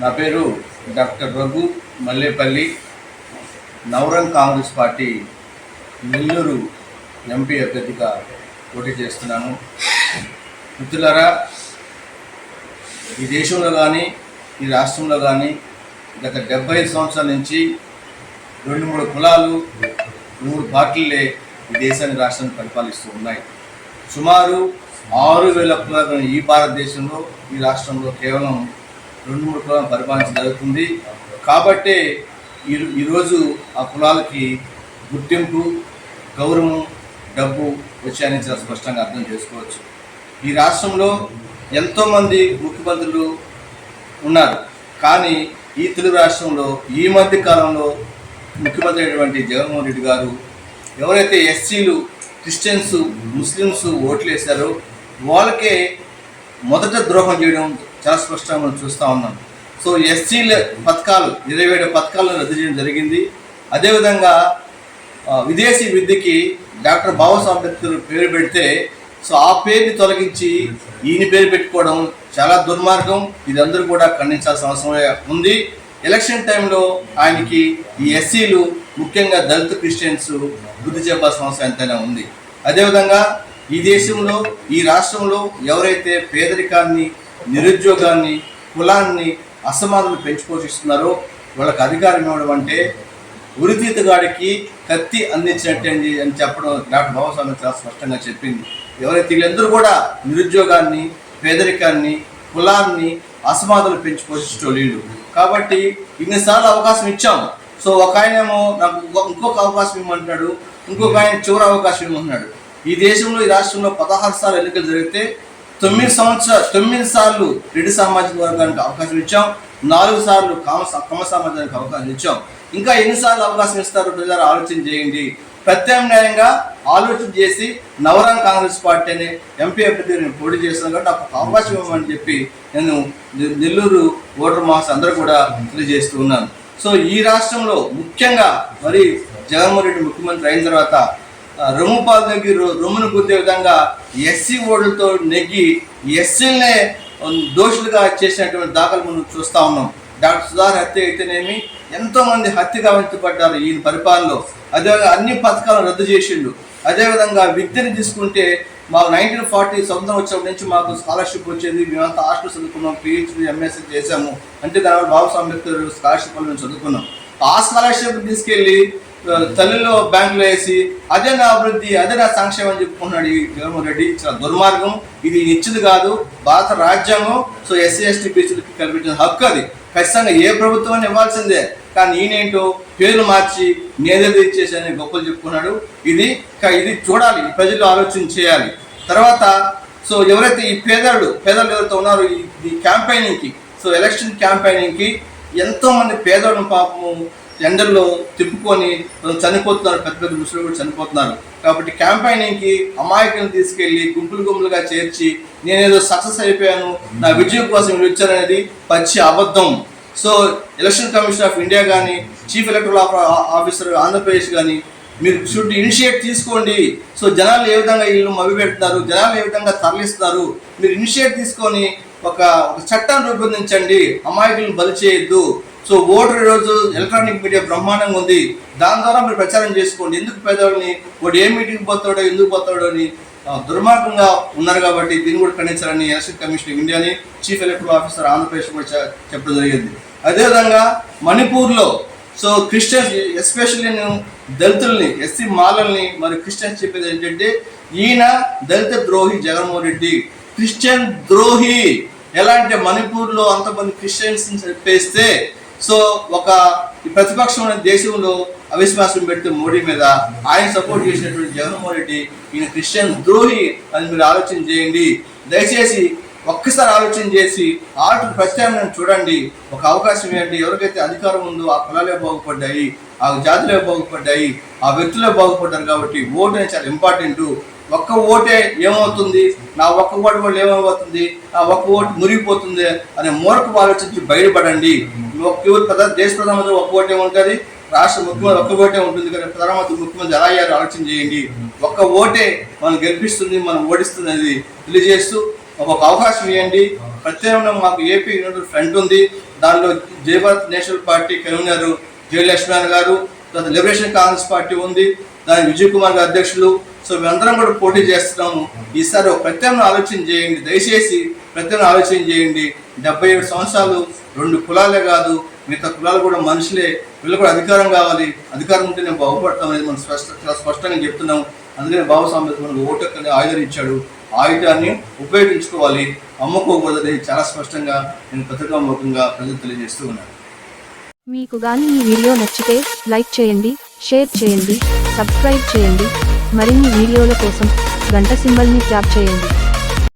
నా పేరు doctor Raghu Mallepalli. Navarang Congress party Nellore MP అభ్యర్థిగా పోటీ చేస్తున్నాను. మిత్రులారా ఈ దేశంలో కానీ ఈ రాష్ట్రంలో కానీ గత డెబ్బై సంవత్సరాల నుంచి రెండు మూడు కులాలు మూడు పార్టీలే ఈ దేశాన్ని రాష్ట్రాన్ని పరిపాలిస్తూ ఉన్నాయి. సుమారు ఆరు వేల కులాలు ఈ భారతదేశంలో ఈ రాష్ట్రంలో కేవలం రెండు మూడు కులాలను పరిపాలించడం జరుగుతుంది. కాబట్టే ఈ ఈరోజు ఆ కులాలకి గుర్తింపు గౌరవం డబ్బు వచ్చాయని చాలా స్పష్టంగా అర్థం చేసుకోవచ్చు. ఈ రాష్ట్రంలో ఎంతోమంది ముఖ్యమంత్రులు ఉన్నారు. కానీ ఈ తెలుగు రాష్ట్రంలో ఈ మధ్య కాలంలో ముఖ్యమంత్రి అయినటువంటి జగన్మోహన్ రెడ్డి గారు ఎవరైతే ఎస్సీలు క్రిస్టియన్స్ ముస్లిమ్స్ ఓట్లు వేశారో వాళ్ళకే మొదట ద్రోహం చేయడం చాలా స్పష్టంగా మనం చూస్తూ ఉన్నాం. సో ఎస్సీల పథకాలు ఇరవై ఏడు పథకాలను రద్దు చేయడం జరిగింది. అదేవిధంగా విదేశీ విద్యకి డాక్టర్ బాబాసాహెబ్ అంబేద్కర్ పేరు పెడితే సో ఆ పేరుని తొలగించి ఈయన పేరు పెట్టుకోవడం చాలా దుర్మార్గం. ఇది అందరూ కూడా ఖండించాల్సిన అవసరం ఉంది. ఎలక్షన్ టైంలో ఆయనకి ఈ ఎస్సీలు ముఖ్యంగా దళిత క్రిస్టియన్స్ బుద్ధి చెప్పాల్సిన అవసరం ఎంతైనా ఉంది. అదేవిధంగా ఈ దేశంలో ఈ రాష్ట్రంలో ఎవరైతే పేదరికాన్ని నిరుద్యోగాన్ని కులాన్ని అసమానతలు పెంచి పోషిస్తున్నారో వాళ్ళకి అధికారం ఇవ్వడం అంటే ఉరితీతగాడికి కత్తి అందించినట్టే అని చెప్పడం డాక్టర్ బాబాసాహెబ్ చాలా స్పష్టంగా చెప్పింది. ఎవరైతే వీళ్ళందరూ కూడా నిరుద్యోగాన్ని పేదరికాన్ని కులాన్ని అసమానతలు పెంచి పోషించలేడు కాబట్టి ఇన్నిసార్లు అవకాశం ఇచ్చాం. సో ఒక ఆయనేమో నాకు ఇంకొక అవకాశం ఇవ్వమంటున్నాడు ఇంకొక ఆయన చివరి అవకాశం ఇవ్వమంటున్నాడు. ఈ దేశంలో ఈ రాష్ట్రంలో పదహారు సార్లు ఎన్నికలు జరిగితే తొమ్మిది సంవత్సరాలు తొమ్మిది సార్లు రెడ్డి సామాజిక వర్గానికి అవకాశం ఇచ్చాం. నాలుగు సార్లు కామ కమ సామాజికానికి అవకాశం ఇచ్చాం. ఇంకా ఎన్నిసార్లు అవకాశం ఇస్తారు ప్రజలు ఆలోచన చేయండి. ప్రత్యామ్నాయంగా ఆలోచన చేసి నవరం కాంగ్రెస్ పార్టీ అనే ఎంపీ అభ్యర్థి నేను పోటీ చేస్తాను కాబట్టి నాకు ఒక అవకాశం ఇవ్వమని చెప్పి నేను నెల్లూరు ఓటర్ మాస్ అందరూ కూడా తెలియజేస్తూ ఉన్నాను. సో ఈ రాష్ట్రంలో ముఖ్యంగా మరి జగన్మోహన్ రెడ్డి ముఖ్యమంత్రి అయిన తర్వాత ఆ, రొమ్ము పాలు రొమ్మును గుద్దే విధంగా ఎస్సీ ఓడులతో నెగ్గి ఎస్సీలనే దోషులుగా చేసినటువంటి దాఖలు మనం చూస్తా ఉన్నాం. డాక్టర్ సుధార్ హత్య అయితేనేమి ఎంతో మంది హత్యగా వెంటపడ్డారు ఈయన పరిపాలనలో. అదేవిధంగా అన్ని పథకాలను రద్దు చేసిండు. అదేవిధంగా విద్యను తీసుకుంటే మాకు నైన్టీన్ ఫార్టీ సంవత్సరం వచ్చినప్పటి నుంచి మాకు స్కాలర్షిప్ వచ్చేది. మేమంతా హాస్టల్ చదువుకున్నాం పిహెచ్డి ఎంఎస్సీ చేశాము. అంటే దానివల్ల బాబు అంబేద్కర్ స్కాలర్షిప్ మేము చదువుకున్నాం. ఆ స్కాలర్షిప్ తీసుకెళ్ళి తల్లిలో బ్యాంకులో వేసి అదే నా అభివృద్ధి అదే నా సంక్షేమం అని చెప్పుకున్నాడు ఈ జగన్మోహన్ రెడ్డి. చాలా దుర్మార్గం. ఇది ఇచ్చింది కాదు. భారత రాజ్యాంగం సో ఎస్సీ ఎస్టీ బీసీలకి కల్పించిన హక్కు అది. ఖచ్చితంగా ఏ ప్రభుత్వం ఇవ్వాల్సిందే. కానీ ఈయనేంటో పేర్లు మార్చి నేనేదో ఇచ్చేసి గొప్పలు చెప్పుకున్నాడు. ఇది ఇది చూడాలి. ప్రజలు ఆలోచన చేయాలి. తర్వాత సో ఎవరైతే ఈ పేదలు పేదలు ఎవరైతే ఉన్నారో ఈ క్యాంపెయినింగ్కి సో ఎలక్షన్ క్యాంపెయినింగ్కి ఎంతోమంది పేదలను పాపము ఎండల్లో తిప్పుకొని చనిపోతున్నారు పెద్ద పెద్ద ముసలి కూడా చనిపోతున్నారు. కాబట్టి క్యాంపెయినింగ్కి అమాయకులను తీసుకెళ్ళి గుంపులు గుంపులుగా చేర్చి నేనేదో సక్సెస్ అయిపోయాను నా విజయం కోసం ఇచ్చారనేది పచ్చి అబద్ధం. So election commission of India కానీ చీఫ్ ఎలక్టరల్ ఆఫీసర్ ఆంధ్రప్రదేశ్ కానీ మీరు షుడ్ ఇనిషియేట్ తీసుకోండి. సో జనాలు ఏ విధంగా ఇల్లు మభి పెడుతున్నారు జనాలు ఏ విధంగా తరలిస్తున్నారు మీరు ఇనిషియేట్ తీసుకొని ఒక ఒక చట్టాన్ని రూపొందించండి. అమాయకులను బలి చేయొద్దు. సో ఓటర్ ఈరోజు ఎలక్ట్రానిక్ మీడియా బ్రహ్మాండంగా ఉంది. దాని ద్వారా మీరు ప్రచారం చేసుకోండి. ఎందుకు పేదవాడిని వాడు ఏ మీటింగ్ పోతాడో ఎందుకు పోతాడో అని దుర్మార్గంగా ఉన్నారు కాబట్టి దీన్ని కూడా ఖండించాలని ఎలక్షన్ కమిషన్ ఆఫ్ ఇండియాని చీఫ్ ఎలక్టరల్ ఆఫీసర్ ఆంధ్రప్రదేశ్ కూడా చెప్పడం జరిగింది. అదేవిధంగా మణిపూర్లో సో క్రిస్టియన్స్ ఎస్పెషల్లీ నేను దళితుల్ని ఎస్సీ మాలల్ని మరి క్రిస్టియన్స్ చెప్పేది ఏంటంటే ఈయన దళిత ద్రోహి జగన్మోహన్ రెడ్డి. క్రిస్టియన్ ద్రోహి. ఎలా అంటే మణిపూర్లో అంతమంది క్రిస్టియన్స్ చెప్పేస్తే సో ఒక ఈ ప్రతిపక్షం దేశంలో అవిశ్వాసం పెడితే మోడీ మీద ఆయన సపోర్ట్ చేసినటువంటి జగన్మోహన్ రెడ్డి ఈయన క్రిస్టియన్ ద్రోహి అని మీరు ఆలోచన చేయండి. దయచేసి ఒక్కసారి ఆలోచన చేసి ఆటలు ప్రత్యామ్నాయం చూడండి. ఒక అవకాశం ఏంటి ఎవరికైతే అధికారం ఉందో ఆ కులాలే బాగుపడ్డాయి ఆ జాతులే బాగుపడ్డాయి ఆ వ్యక్తులే బాగుపడ్డారు కాబట్టి ఓటు అనేది చాలా ఇంపార్టెంట్ ఒక్క ఓటే ఏమవుతుంది? నా ఒక్క ఓటు వల్ల ఏమవుతుంది? నా ఒక్క ఓటు మురిగిపోతుంది అనే మూర్ఖపు ఆలోచించి బయటపడండి ఎవరు ప్రధాన దేశ ప్రధానమంత్రి ఒక్కటే ఉంటుంది రాష్ట్ర ముఖ్యమంత్రి ఒక్క ఓటే ఉంటుంది కానీ ప్రధానమంత్రి ముఖ్యమంత్రి ఎలా అయ్యారు ఆలోచన చేయండి. ఒక్క ఓటే మనం గెలిపిస్తుంది మనం ఓడిస్తుంది అనేది తెలియజేస్తూ ఒక అవకాశం ఇవ్వండి. ప్రత్యేకంగా మాకు ఏపీ యూనిట్ ఫ్రంట్ ఉంది. దానిలో Jai Bharat national party convenor Jaya garu తర్వాత లిబరేషన్ కాంగ్రెస్ పార్టీ ఉంది. దాని విజయ్ కుమార్ గారు అధ్యక్షులు. సో మేమందరం కూడా పోటీ చేస్తున్నాము. ఈసారి ఒక ప్రత్యేకమైన ఆలోచన చేయండి. దయచేసి ప్రత్యేకమైన ఆలోచన చేయండి. డెబ్బై ఏడు సంవత్సరాలు రెండు కులాలే కాదు మిగతా కులాలు కూడా మనుషులే. వీళ్ళు కూడా అధికారం కావాలి. అధికారం ఉంటే నేను బాగుపడతాం అనేది మనం స్పష్ట చాలా స్పష్టంగా చెప్తున్నాం. అందుకని బాబు సాంబేద్ మనకు ఓటు ఆయుధం ఇచ్చాడు ఆయుధాన్ని ఉపయోగించుకోవాలి. అమ్ముకోకూడదు చాలా స్పష్టంగా నేను పత్రికాముఖంగా ప్రజలు తెలియజేస్తూ ఉన్నాను. మీకు గాని ఈ వీడియో నచ్చితే లైక్ చేయండి షేర్ చేయండి సబ్స్క్రైబ్ చేయండి. మరిన్ని వీడియోల కోసం గంట సింబల్ని ట్యాప్ చేయండి.